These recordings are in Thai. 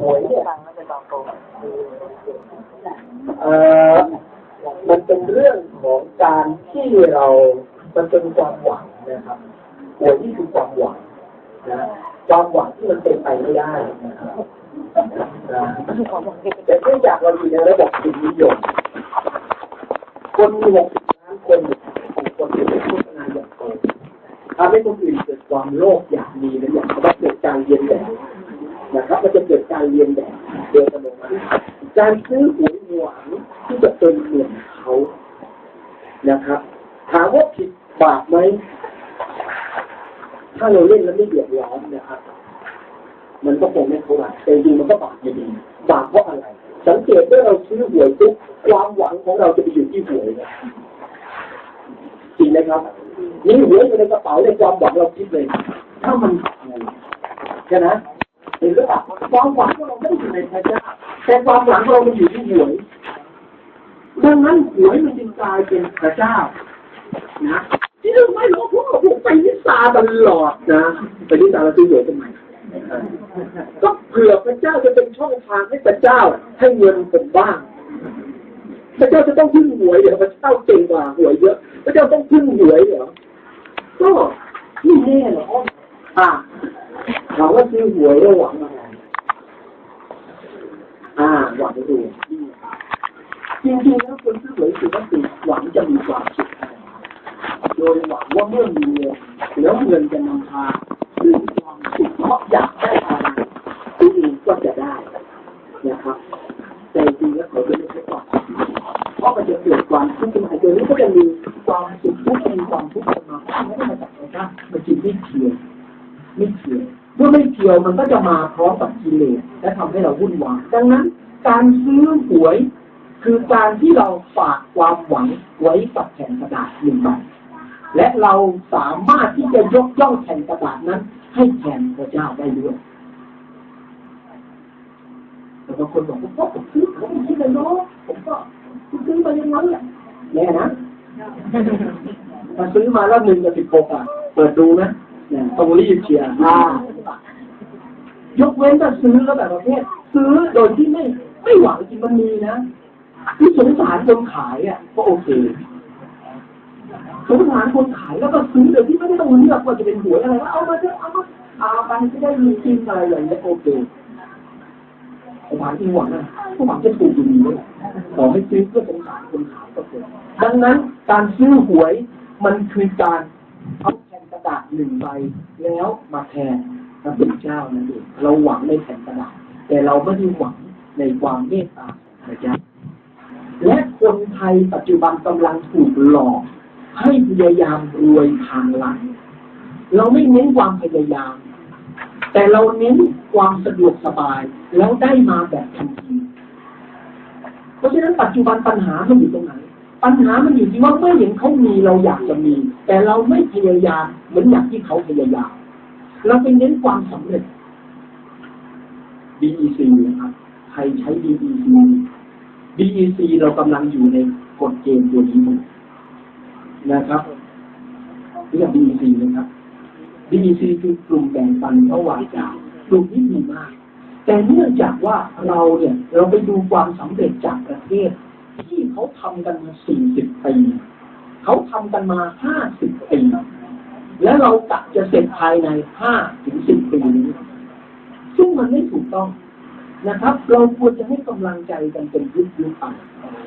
หวยเนี่ยเออมันเป็นเรื่องของการที่เรามันเป็นความหวังนะครับหวยนี่คือความหวังนะความหวังที่มันเป็นไปไม่ได้นะครับแต่เนื่องจากเราอยู่ในระบบสินนิยมคนมีหกสิบ การซื้อหวยหวังที่จะเป็นเหมือนเขานะครับ ถามว่าผิดบาปไหม ถ้าเราเล่นแล้วไม่เดือดร้อนนะครับ มันก็คงไม่เท่าไหร่แต่จริงมันก็บาปอยู่ดีบาปเพราะอะไร สังเกตว่าเราซื้อหวยปุ๊บความหวังของเราจะไปอยู่ที่หวยนะจริงไหมครับนี่หวยอยู่ในกระเป๋าในความหวังเราคิดเลย ถ้ามันใช่ไหมเห็นหรือเปล่าความหวังของเราไม่ได้อยู่ในพระเจ้า แต่ความหวังเรามันอยู่ที่หวยดังนั้นหวยมันจึงกลายเป็นพระเจ้า นะที่เราไม่รู้พวกเราไปนิสาตลอดนะไปนิสาเราซื้อหวยทำไมก็เผื่อพระเจ้าจะเป็นช่องทางให้พระเจ้าให้เงินผมบ้างพระเจ้าจะต้องพึ่งหวยเหรอพระเจ้าเก่งกว่าหวยเยอะพระเจ้าต้องพึ่งหวยเหรอก็ไม่แน่หรอกอ่าถามว่าซื้อหวยแล้วหวัง หวังดูจริงๆแล้วคนซื้อหวยคือว่าคือหวังจะมีความสุขโดยหวังว่าเมื่อมีเงินแล้วเงินจะนำพาซึ่งความสุขเพราะอยากได้อะไรตัวเองก็จะได้นะครับแต่จริงแล้วเขาจะไม่ใช่ความสุขเพราะมันจะเกิดความทุกข์ขึ้นมาโดยนี้ก็จะมีความสุขทุกข์มีความทุกข์ขึ้นมาไม่ได้มาจากไหนครับมันจึงไม่เทียวไม่เทียวเมื่อไม่เทียวมันก็จะมาพร้อมกับกิเลสและทำให้เราวุ่นวายดังนั้น การซื้อหวย คือการที่เราฝากความหวังไว้กับแผ่นกระดาษหนึ่งใบและเราสามารถที่จะยกย่องแผ่นกระดาษนั้น ให้แทนพระเจ้าได้ด้วยแต่บางคนบอกว่าผมซื้อผมไม่คิดเลยเนาะผมก็ซื้อมาอย่างนั้นแหละแน่นะถ้าซื้อมาแล้วหนึ่งกับสิบหกอะ เปิดดูนะต้องรีบเชียร์ยกเว้นถ้าซื้อแล้วแบบประเภทซื้อโดยที่ไม่ไม่หวังจริงมันมีนะที่สงสาร คนขายอะก็โอเคสงสารคนขายแล้วก็ซื้อโดยที่ไม่ได้ต้องเลือกว่าจะเป็นหวยอะไรว่าเอามาเถอะเอามาอาไปจะได้มีกินอะไรอย่างเงี้ยโอเคหวังที่หวังนะผู้หวังจะถูกอยู่ดีเลยขอให้ซื้อเพื่อสงสารคนขายก็เถอะดังนั้นการซื้อหวยมันคือการเอาแผ่นกระดาษหนึ่งใบแล้วมาแทนพระเป็นเจ้านั่นเองเราหวังในแผ่นกระดาษแต่เราไม่ได้หวังในความเมตตาของพระเจ้า และคนไทยปัจจุบันกำลังถูกหลอก ให้พยายามรวยทางลัดเราไม่เน้นความพยายาม แต่เราเน้นความสะดวกสบายแล้วได้มาแบบทันทีเพราะฉะนั้นปัจจุบันปัญหามันอยู่ตรงไหนปัญหามันอยู่ที่ว่าเมื่อเห็นเขามีเราอยากจะมี แต่เราไม่พยายามเหมือนอย่างที่เขาพยายาม เราไปเน้นความสำเร็จ DEC นะครับใครใช้ DEC DEC เรากำลังอยู่ในกฎเกณฑ์ตัวนี้นะครับเรียก DEC นะครับ DEC คือกลุ่มแบ่งปันระหว่างจากกลุ่มที่ดีมาก แต่เนื่องจากว่าเราเนี่ยเราไปดูความสำเร็จจากประเทศ ที่เขาทำกันมา 40 ปีเขาทำกันมา 50 ปีและเรากะจะเสร็จภายใน 5 ถึง 10 ปีนี้ซึ่งมันไม่ถูกต้อง นะครับ เราควรจะให้กำลังใจกันเป็นยุคยุคไป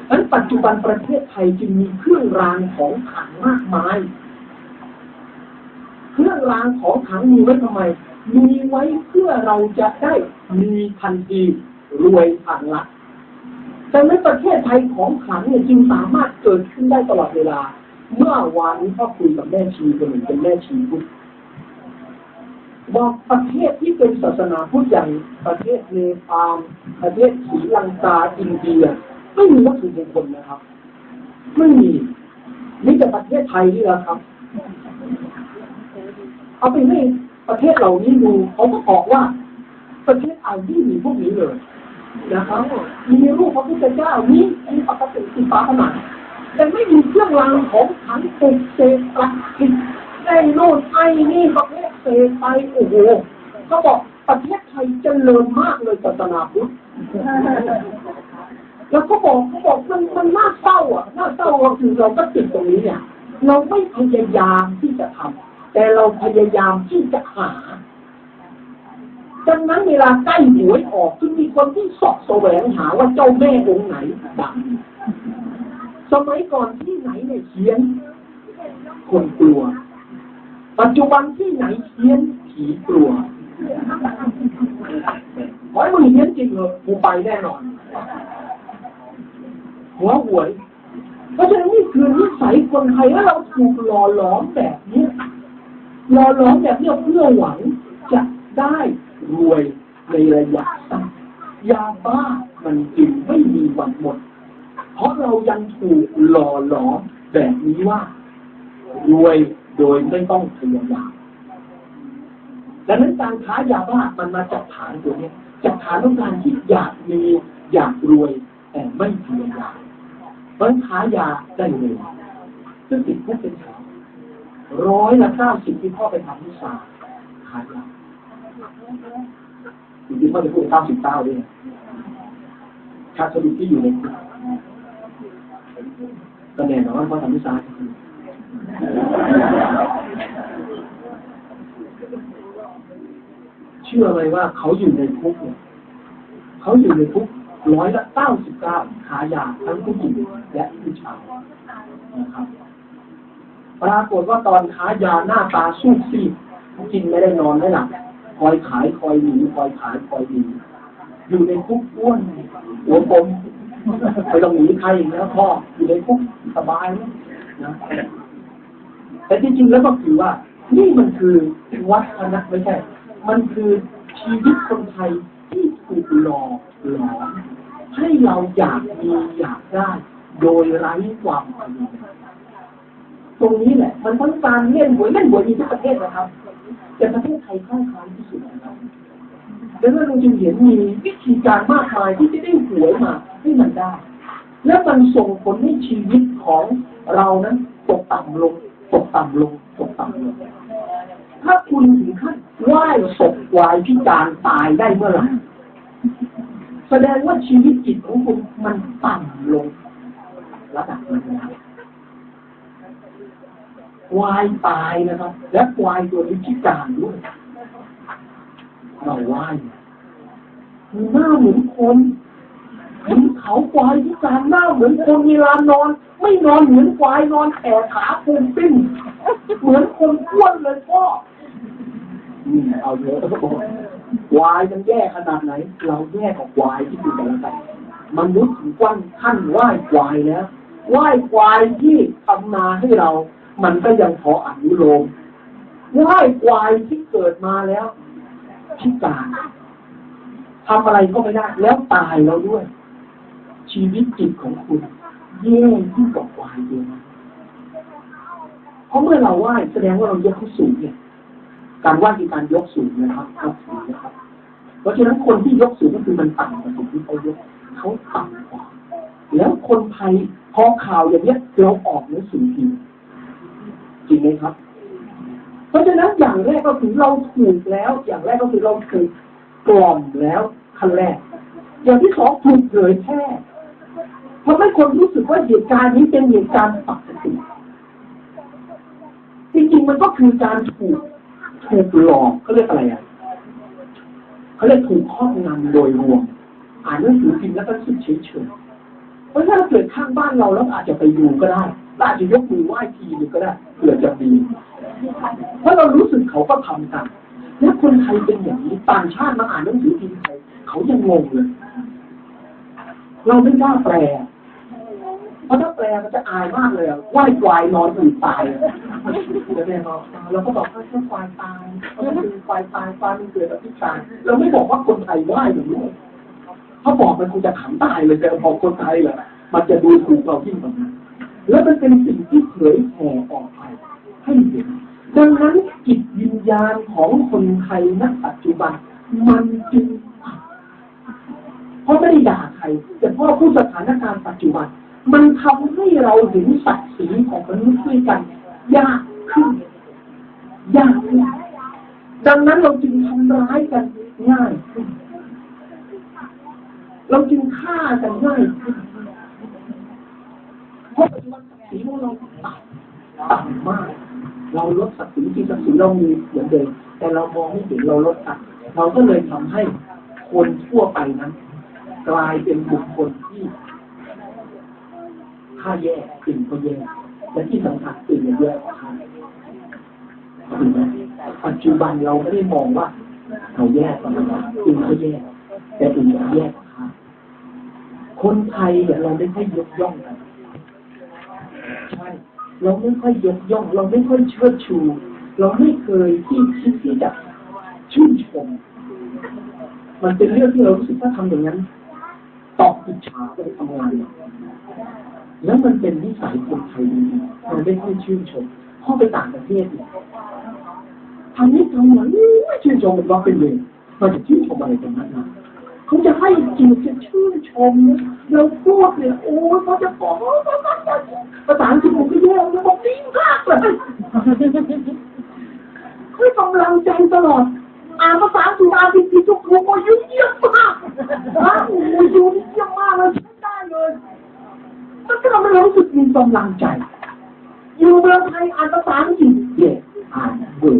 นั้นปัจจุบันประเทศไทยจึงมีเครื่องรางของขลังมากมาย เครื่องรางของขลังมีไว้ทำไม มีไว้เพื่อเราจะได้มีทันทีรวยทางลัดดังนั้นประเทศไทยของขลังเนี่ยจึงสามารถเกิดขึ้นได้ตลอดเวลา เมื่อวานนี้ก็คุยกับแม่ชีคนหนึ่งเป็นแม่ชีพุทธ บอกประเทศที่เป็นศาสนาพุทธอย่างประเทศเนปาลประเทศศรีลังกาอินเดีย ไม่มีวัตถุมงคลนะครับ ไม่มีนี่แต่ประเทศไทยนี่แหละครับเอาไปให้ประเทศเหล่านี้ดูเขาก็บอกว่า ประเทศไทยไม่มีพวกนี้เลยนะครับมีรูปพระพุทธเจ้านี้มีปกติสีฟ้าผนังแต่ไม่มีเครื่องรางของขันตุกเสกปลักขิดไอ้โน่นไอ้นี่ประเภท เสกไปโอ้โหเขาบอกประเทศไทยเจริญมากเลยศาสนาพุทธแล้วก็บอกเขาบอกมันมันน่าเศร้าอะน่าเศร้าก็คือเราก็ติดตรงนี้เนี่ยเราไม่พยายามที่จะทำแต่เราพยายามที่จะหาดังนั้นเวลาใกล้หวยออกจะมีคนที่สอบแสวงหาว่าเจ้าแม่องค์ไหนดังสมัยก่อนที่ไหนเนี่ยเขียนคนกลัว ปัจจุบันที่ไหนเขียนผีกลัวขอให้มึงเขียนจริงเหรอกูไปแน่นอนหัวหวย เพราะฉะนั้นนี่คือนิสัยคนไทยแล้วเราถูกหล่อหลอมแบบนี้หล่อหลอมแบบนี้เพื่อหวังจะได้รวยในระยะสั้นยาบ้ามันจึงไม่มีวันหมด เพราะเรายังถูกหล่อหลอมแบบนี้ว่า รวย โดยไม่ต้องพยายามดังนั้นการค้ายาบ้ามันมาจากฐานตัวนี้จากฐานต้องการที่อยากมีอยากรวย แต่ไม่พยายามมันค้ายาได้เลยซึ่งติดคุกเป็นแถวร้อยละเก้าสิบที่พ่อไปทำวิชาขายยาจริงๆพ่อจะพูดเก้าสิบเก้าด้วยชาติสดุที่อยู่ในคุกก็แน่นอนพ่อทำวิชา เชื่อเลยว่าเขาอยู่ในคุกเนี่ยเขาอยู่ในคุกร้อยละเก้าสิบเก้าขายาทั้งผู้หญิงและผู้ชายนะครับปรากฏว่าตอนขายาหน้าตาสู้ซีดกินไม่ได้นอนไม่หลับคอยขายคอยหนีคอยขายคอยหนีอยู่ในคุกอ้วนหัวปมไปต้องหนีใครอีกแล้วพ่ออยู่ในคุกสบายนะ แต่จริงๆแล้วก็คือว่า นี่มันคือวัฒนธรรมไม่ใช่ มันคือชีวิตคนไทยที่ถูกหลอกหลอนให้เราอยากมีอยากได้ โดยไร้ความพยายามตรงนี้แหละ มันทั้งการเล่นหวยเล่นหวยมีทุกประเทศนะครับ แต่ประเทศไทยคล้ายคล้ายที่สุดนะครับดังนั้นเราจึงเห็นมีวิธีการมากมายที่จะได้หวยมาให้มันได้ และมันส่งผลให้ชีวิตของเรานั้นตกต่ำลง ตกต่ำลงตกต่ำลงถ้าคุณถึงขั้นไหว้ศพวายพิการตายได้เมื่อไหร่แสดงว่าชีวิตจิตของคุณมันต่ำลงระดับหนแล้วควายตายนะครับ และวายตัวนี้พิการด้วยเราไหว้หน้าเหมือนคน เห็นเขาควายพิการหน้าเหมือนคนเวลานนอน ไม่นอนเหมือนควายนอนแขนขาปูนปิ้นเหมือนคนอ้วนเลยพ่อนี่เอาเยอะควายมันแย่ขนาดไหน เราแย่กับควายที่ดูกันแล้วกันมนุษย์ถึงกว้างขั้นไหว้ควายแล้วไหว้ควายที่ทำนาให้เรา มันก็ยังพออนุโลมไหว้ควายที่เกิดมาแล้วพิการทำอะไรก็ไม่ได้ แล้วตายแล้วด้วย ชีวิตจิตของคุณแย่ที่งกับควายเดียวเพราะเมื่อเราไหว้แสดงว่าเรายกเขาสูงเนี่ย การไหว้คือการยกสูงนะครับครับนะครับ เพราะฉะนั้นคนที่ยกสูงก็คือมันต่ำกว่าสิ่งที่เขายกเขาต่ำกว่า แล้วคนไทยพอข่าวอย่างเนี้ยเราออกในสื่อพิมพ์จริงไหมครับ เพราะฉะนั้นอย่างแรกก็คือเราถูกแล้ว อย่างแรกก็คือเราถูกกล่อมแล้วขั้นแรก อย่างที่สองถูกเผยแพร่ ทำให้คนรู้สึกว่าเหตุการณ์นี้เป็นเหตุการณ์ปกติจริงๆมันก็คือการถูกถูกหลอกเขาเรียกอะไรอะเขาเรียกถูกครอบงำโดยรวม อ่านหนังสือพิมพ์แล้วก็คิดเฉยๆเพราะถ้าเกิดข้างบ้านเราแล้วอาจจะไปดูก็ได้อาจจะยกมือไหว้ทีนึงก็ได้เผื่อจะมีเพราะเรารู้สึกเขาก็ทำกันแล้วคนไทยเป็นอย่างนี้ต่างชาติมาอ่านหนังสือพิมพ์ไทยเขายังงงเลย เราไม่กล้าแปล เพราะถ้าแปลมันจะอายมากเลยไหว้ควายนอนอื่นตายแล้วแม่บอกเราก็บอกว่าแค่ควายตายเขาคือควายตายควายมันเกิดอภิชายเราไม่บอกว่าคนไทยไหว้อย่างนี้เขาบอกมันคงจะขำตายเลยแต่พอคนไทยเหรอมันจะดูถูกเราที่มันและมันเป็นสิ่งที่เผยแผ่ออกไปให้เห็นดังนั้นจิตวิญญาณของคนไทยณปัจจุบัน มันจึงเพราะไม่ได้ด่าใครแต่เพราะผู้สถานการณ์ปัจจุบัน มันทำให้เราเห็นศักดิ์ศรีของมนุษย์ด้วยกัน ยากขึ้น ยากขึ้นดังนั้นเราจึงทำร้ายกันง่ายขึ้น เราจึงฆ่ากันง่ายขึ้นเพราะปัจจุบันศักดิ์ศรีของเราต่ำต่ำมาก เราลดศักดิ์ศรีที่ศักดิ์ศรีเรามีเหมือนเดิมแต่เรามองไม่เห็นเราลดต่ำเราก็เลยทำให้คนทั่วไปนั้น กลายเป็นบุคคลที่ ค่าแย่สิ่งก็แย่และที่สำคัญสิ่งแย่กว่าค่าถูกไหมปัจจุบันเราไม่ได้มองว่าเราแย่กว่าเราสิ่งก็แย่แต่สิ่งแย่กว่าค่าคนไทยเนี่ยเราไม่ค่อยยกย่องกันใช่เราไม่ค่อยยกย่อง เราไม่ค่อยเชิดชู เราไม่เคยที่คิดที่จะชื่นชม มันเป็นเรื่องที่เรารู้สึกว่าทำอย่างนั้นตอกอิจฉาไปทำงานเนี่ย แล้วมันเป็นนิสัยคนไทยจริงๆมันไม่ค่อยชื่นชมพ่อไปต่างประเทศเนี่ยทำนี้ทำนั้นไม่ชื่นชมเป็นว่าเป็นเลยมันจะชื่นชมอะไรกันนักหนาเขาจะให้จริงจะชื่นชมเราพูดเนี่ยโอ้ยเขาจะขอกภาษาอังกฤษผมก็แย่แล้วบอกดีมากเลยให้กำลังใจตลอด อ่านภาษาอังกฤษอ่านจริงๆทุกคนโอ้ยเยี่ยมมากอ้าวโอ้ยยูนี่เยี่ยมมากเลยใช้ได้เลยมันก็ทำให้เรารู้สึกมีกำลังใจ อยู่เมืองไทยอ่านภาษาอังกฤษเย่อ่านเบื่อ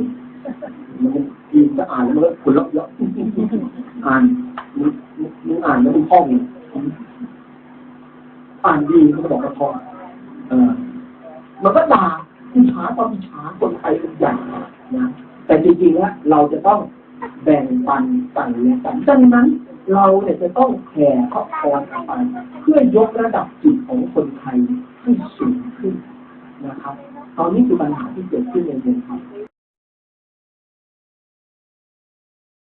มันกินจะอ่านแล้วมันก็คนละเยอะอ่านมึงมึงอ่านแล้วมึงท่องเนี่ยอ่านดีมันก็บอกว่าท่องเออ มันก็ด่าอิจฉาตอนอิจฉาคนไทยเป็นใหญ่นะแต่จริงๆแล้วเราจะต้องแบ่งปันกันและกันดังนั้นเราเนี่ยจะต้องแผ่ขอพรกันไปเพื่อยกระดับจิตของคนไทยให้สูงขึ้นนะครับ ตอนนี้คือปัญหาที่เกิดขึ้นในเมืองไทย